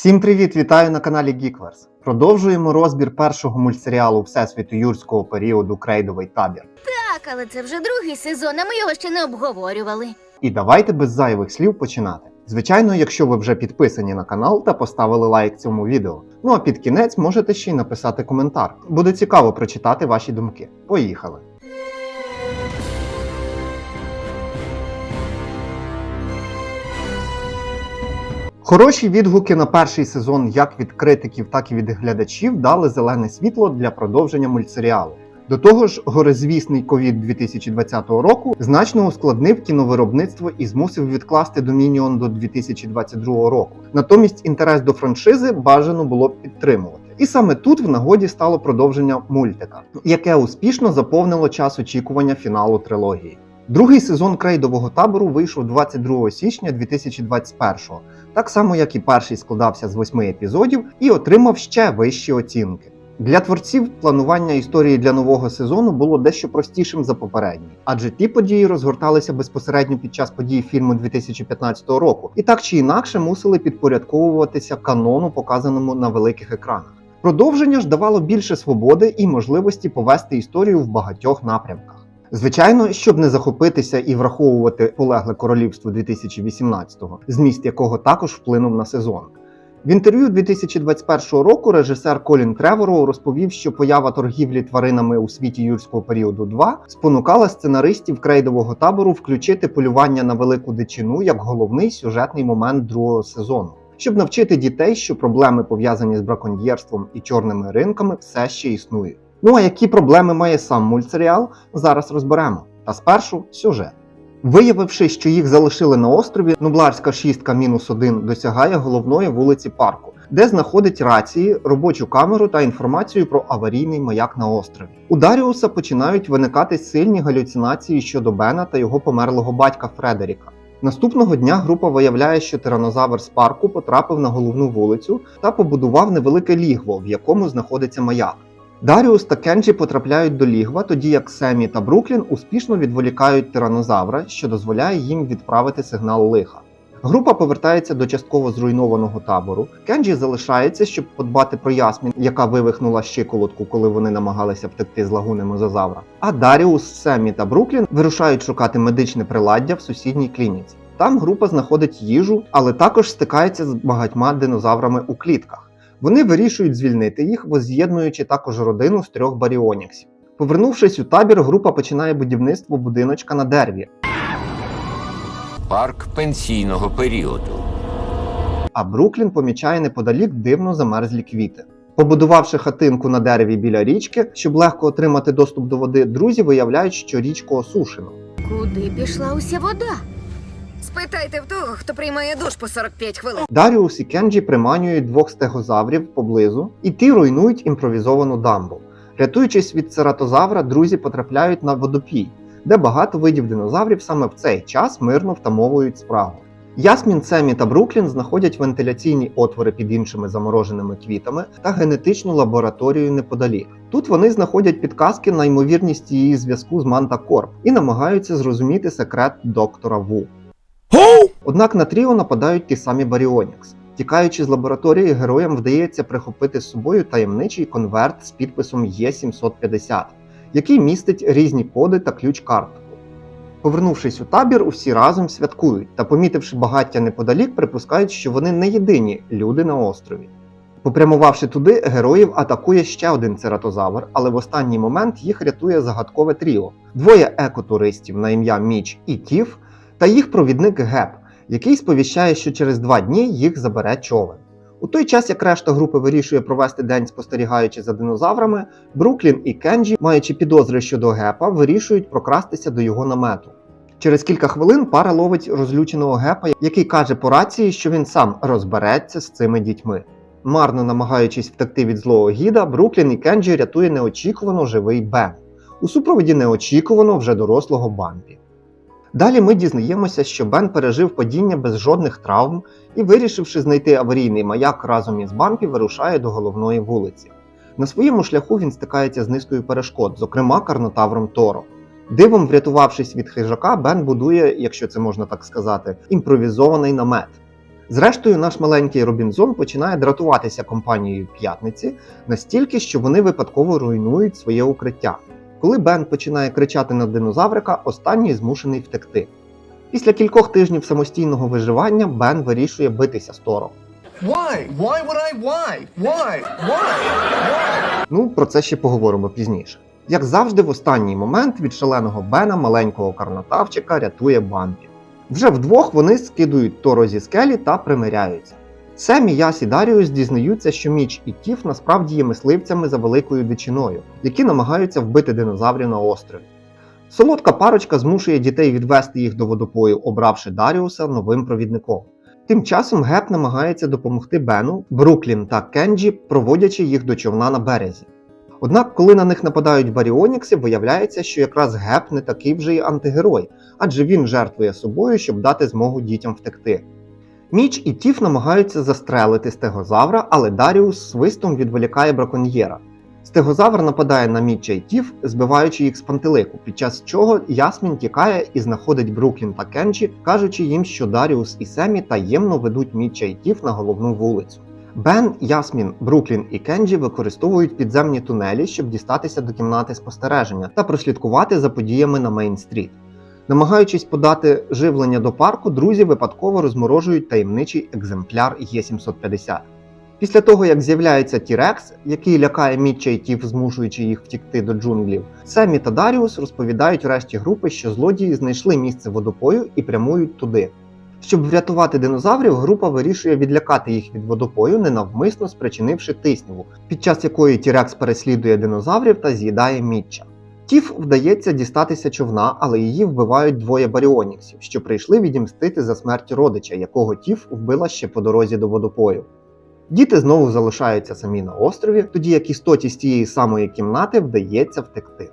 Всім привіт! Вітаю на каналі Geekverse. Продовжуємо розбір першого мультсеріалу Всесвіту юрського періоду Крейдовий табір. Так, але це вже другий сезон, а ми його ще не обговорювали. І давайте без зайвих слів починати. Звичайно, якщо ви вже підписані на канал та поставили лайк цьому відео. Ну а під кінець можете ще й написати коментар. Буде цікаво прочитати ваші думки. Поїхали! Хороші відгуки на перший сезон як від критиків, так і від глядачів дали зелене світло для продовження мультсеріалу. До того ж, горизвісний ковід 2020 року значно ускладнив кіновиробництво і змусив відкласти Домініон до 2022 року. Натомість інтерес до франшизи бажано було б підтримувати. І саме тут в нагоді стало продовження мультика, яке успішно заповнило час очікування фіналу трилогії. Другий сезон крейдового табору вийшов 22 січня 2021-го, так само як і перший складався з восьми епізодів і отримав ще вищі оцінки. Для творців планування історії для нового сезону було дещо простішим за попередній, адже ті події розгорталися безпосередньо під час подій фільму 2015 року, і так чи інакше мусили підпорядковуватися канону, показаному на великих екранах. Продовження ж давало більше свободи і можливості повести історію в багатьох напрямках. Звичайно, щоб не захопитися і враховувати полегле королівство 2018-го, зміст якого також вплинув на сезон. В інтерв'ю 2021 року режисер Колін Тревороу розповів, що поява торгівлі тваринами у світі юрського періоду 2 спонукала сценаристів крейдового табору включити полювання на велику дичину як головний сюжетний момент другого сезону, щоб навчити дітей, що проблеми пов'язані з браконьєрством і чорними ринками все ще існують. Ну а які проблеми має сам мультсеріал, зараз розберемо. Та спершу сюжет. Виявивши, що їх залишили на острові, Нубларська шістка мінус 1 досягає головної вулиці парку, де знаходить рації, робочу камеру та інформацію про аварійний маяк на острові. У Даріуса починають виникати сильні галюцинації щодо Бена та його померлого батька Фредеріка. Наступного дня група виявляє, що тиранозавр з парку потрапив на головну вулицю та побудував невелике лігво, в якому знаходиться маяк. Даріус та Кенджі потрапляють до лігва, тоді як Семі та Бруклін успішно відволікають тиранозавра, що дозволяє їм відправити сигнал лиха. Група повертається до частково зруйнованого табору. Кенджі залишається, щоб подбати про Ясмін, яка вивихнула щиколотку, коли вони намагалися втекти з лагуни Мозазавра. А Даріус, Семі та Бруклін вирушають шукати медичне приладдя в сусідній клініці. Там група знаходить їжу, але також стикається з багатьма динозаврами у клітках. Вони вирішують звільнити їх, воз'єднуючи також родину з трьох баріоніксів. Повернувшись у табір, група починає будівництво будиночка на дереві, Парк пенсійного періоду. а Бруклін помічає неподалік дивно замерзлі квіти. Побудувавши хатинку на дереві біля річки, щоб легко отримати доступ до води, друзі виявляють, що річку осушено. Куди пішла уся вода? Спитайте в того, хто приймає душ по 45 хвилин. Даріус і Кенджі приманюють двох стегозаврів поблизу, і ті руйнують імпровізовану дамбу. Рятуючись від цератозавра, друзі потрапляють на водопій, де багато видів динозаврів саме в цей час мирно втамовують спрагу. Ясмін, Семі та Бруклін знаходять вентиляційні отвори під іншими замороженими квітами та генетичну лабораторію неподалік. Тут вони знаходять підказки на ймовірність її зв'язку з Манта Корп і намагаються зрозуміти секрет доктора Ву. Однак на Тріо нападають ті самі Баріонікс. Тікаючи з лабораторії, героям вдається прихопити з собою таємничий конверт з підписом Є750, який містить різні коди та ключ-картку. Повернувшись у табір, усі разом святкують та, помітивши багаття неподалік, припускають, що вони не єдині люди на острові. Попрямувавши туди, героїв атакує ще один цератозавр, але в останній момент їх рятує загадкове тріо: двоє екотуристів на ім'я Міч і Тіф та їх провідник Геп, який сповіщає, що через два дні їх забере човен. У той час, як решта групи вирішує провести день спостерігаючи за динозаврами, Бруклін і Кенджі, маючи підозри щодо Гепа, вирішують прокрастися до його намету. Через кілька хвилин пара ловить розлюченого Гепа, який каже по рації, що він сам розбереться з цими дітьми. Марно намагаючись втекти від злого гіда, Бруклін і Кенджі рятує неочікувано живий Бен. У супроводі неочікувано вже дорослого Бампі. Далі ми дізнаємося, що Бен пережив падіння без жодних травм і, вирішивши знайти аварійний маяк разом із Бампі, вирушає до головної вулиці. На своєму шляху він стикається з низкою перешкод, зокрема карнотавром Торо. Дивом врятувавшись від хижака, Бен будує, якщо це можна так сказати, імпровізований намет. Зрештою, наш маленький Робінзон починає дратуватися компанією п'ятниці настільки, що вони випадково руйнують своє укриття. Коли Бен починає кричати на динозаврика, останній змушений втекти. Після кількох тижнів самостійного виживання Бен вирішує битися з Тором. Why? Why would I? Why? Why? Why? Why? Ну, про це ще поговоримо пізніше. Як завжди, в останній момент від шаленого Бена маленького карнотавчика рятує Бампі. Вже вдвох вони скидують Торо зі скелі та примиряються. Семі, Яс і Даріус дізнаються, що Міч і Тіф насправді є мисливцями за великою дичиною, які намагаються вбити динозаврів на острові. Солодка парочка змушує дітей відвести їх до водопою, обравши Даріуса новим провідником. Тим часом Геп намагається допомогти Бену, Бруклін та Кенджі, проводячи їх до човна на березі. Однак, коли на них нападають баріонікси, виявляється, що якраз Геп не такий вже й антигерой, адже він жертвує собою, щоб дати змогу дітям втекти. Міч і Тіф намагаються застрелити стегозавра, але Даріус свистом відволікає браконьєра. Стегозавр нападає на Міча і Тіф, збиваючи їх з пантелику, під час чого Ясмін тікає і знаходить Бруклін та Кенджі, кажучи їм, що Даріус і Семі таємно ведуть Міча і Тіф на головну вулицю. Бен, Ясмін, Бруклін і Кенджі використовують підземні тунелі, щоб дістатися до кімнати спостереження та прослідкувати за подіями на Мейн-стріт. Намагаючись подати живлення до парку, друзі випадково розморожують таємничий екземпляр Є750. Після того, як з'являється Тірекс, який лякає Мітча і Тіф, змушуючи їх втікти до джунглів, Семі та Даріус розповідають решті групи, що злодії знайшли місце водопою і прямують туди. Щоб врятувати динозаврів, група вирішує відлякати їх від водопою, ненавмисно спричинивши тисняву, під час якої Тірекс переслідує динозаврів та з'їдає Мітча. Тіф вдається дістатися човна, але її вбивають двоє баріоніксів, що прийшли відімстити за смерть родича, якого Тіф вбила ще по дорозі до водопою. Діти знову залишаються самі на острові, тоді як істоті з тієї самої кімнати вдається втекти.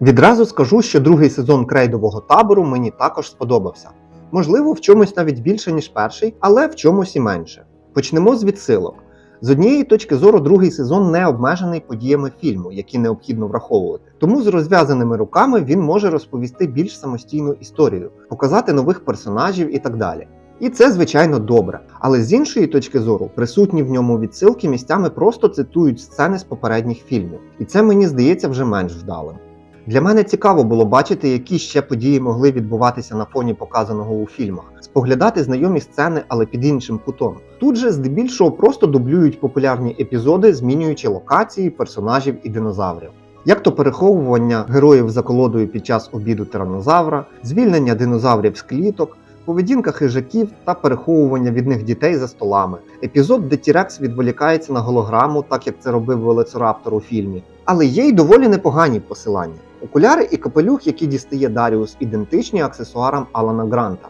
Відразу скажу, що другий сезон крейдового табору мені також сподобався. Можливо, в чомусь навіть більше, ніж перший, але в чомусь і менше. Почнемо з відсилок. З однієї точки зору, другий сезон не обмежений подіями фільму, які необхідно враховувати. Тому з розв'язаними руками він може розповісти більш самостійну історію, показати нових персонажів і так далі. І це, звичайно, добре. Але з іншої точки зору, присутні в ньому відсилки місцями просто цитують сцени з попередніх фільмів, і це мені здається вже менш вдалим. Для мене цікаво було бачити, які ще події могли відбуватися на фоні показаного у фільмах, споглядати знайомі сцени, але під іншим кутом. Тут же здебільшого просто дублюють популярні епізоди, змінюючи локації, персонажів і динозаврів. Як то переховування героїв за колодою під час обіду тиранозавра, звільнення динозаврів з кліток, поведінка хижаків та переховування від них дітей за столами, епізод, де Тірекс відволікається на голограму, так як це робив Велоцираптор у фільмі. Але є й доволі непогані посилання. Окуляри і капелюх, які дістає Даріус, ідентичні аксесуарам Алана Гранта.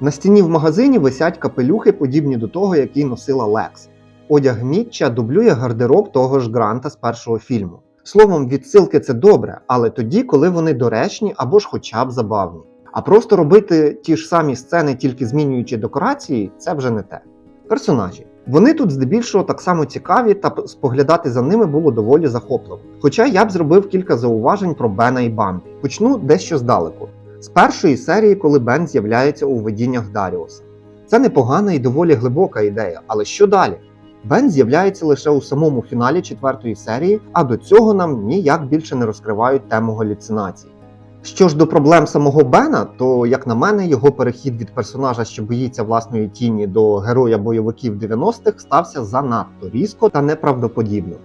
На стіні в магазині висять капелюхи, подібні до того, який носила Лекс. Одяг Мітча дублює гардероб того ж Гранта з першого фільму. Словом, відсилки це добре, але тоді, коли вони доречні або ж хоча б забавні. А просто робити ті ж самі сцени, тільки змінюючи декорації, це вже не те. Персонажі. Вони тут здебільшого так само цікаві, та споглядати за ними було доволі захопливо. Хоча я б зробив кілька зауважень про Бена і Бамбі. Почну дещо здалеку. З першої серії, коли Бен з'являється у видіннях Даріуса. Це непогана і доволі глибока ідея, але що далі? Бен з'являється лише у самому фіналі четвертої серії, а до цього нам ніяк більше не розкривають тему галюцинацій. Що ж до проблем самого Бена, то, як на мене, його перехід від персонажа, що боїться власної тіні, до героя бойовиків 90-х стався занадто різко та неправдоподібно.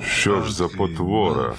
Що ж за потвора?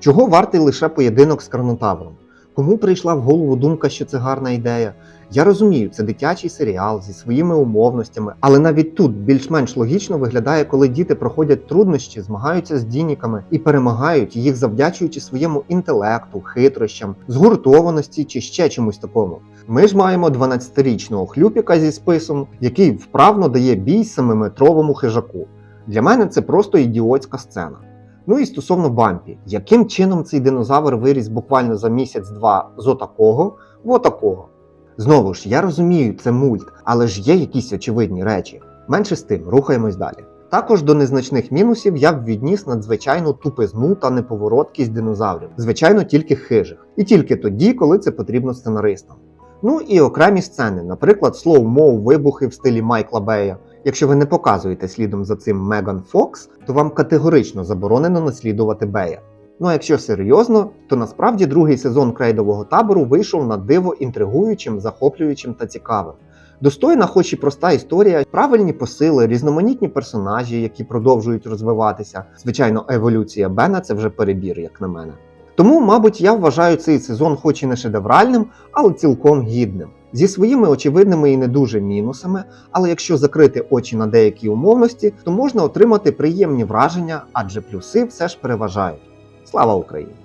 Чого вартий лише поєдинок з Карнотавром? Кому прийшла в голову думка, що це гарна ідея? Я розумію, це дитячий серіал зі своїми умовностями, але навіть тут більш-менш логічно виглядає, коли діти проходять труднощі, змагаються з дініками і перемагають їх, завдячуючи своєму інтелекту, хитрощам, згуртованості чи ще чомусь такому. Ми ж маємо 12-річного хлюпіка зі списом, який вправно дає бій семиметровому хижаку. Для мене це просто ідіотська сцена. Ну і стосовно Бампі, яким чином цей динозавр виріс буквально за місяць-два з отакого в отакого? Знову ж, я розумію, це мульт, але ж є якісь очевидні речі. Менше з тим, рухаємось далі. Також до незначних мінусів я б відніс надзвичайну тупизну та неповороткість динозаврів, звичайно, тільки хижих, і тільки тоді, коли це потрібно сценаристам. Ну і окремі сцени, наприклад, слоу-моу вибухи в стилі Майкла Бея. Якщо ви не показуєте слідом за цим Меган Фокс, то вам категорично заборонено наслідувати Бея. Ну а якщо серйозно, то насправді другий сезон крейдового табору вийшов на диво інтригуючим, захоплюючим та цікавим. Достойна, хоч і проста історія, правильні посили, різноманітні персонажі, які продовжують розвиватися. Звичайно, еволюція Бена це вже перебір, як на мене. Тому, мабуть, я вважаю цей сезон, хоч і не шедевральним, але цілком гідним. Зі своїми очевидними і не дуже мінусами, але якщо закрити очі на деякі умовності, то можна отримати приємні враження, адже плюси все ж переважають. Слава Україні!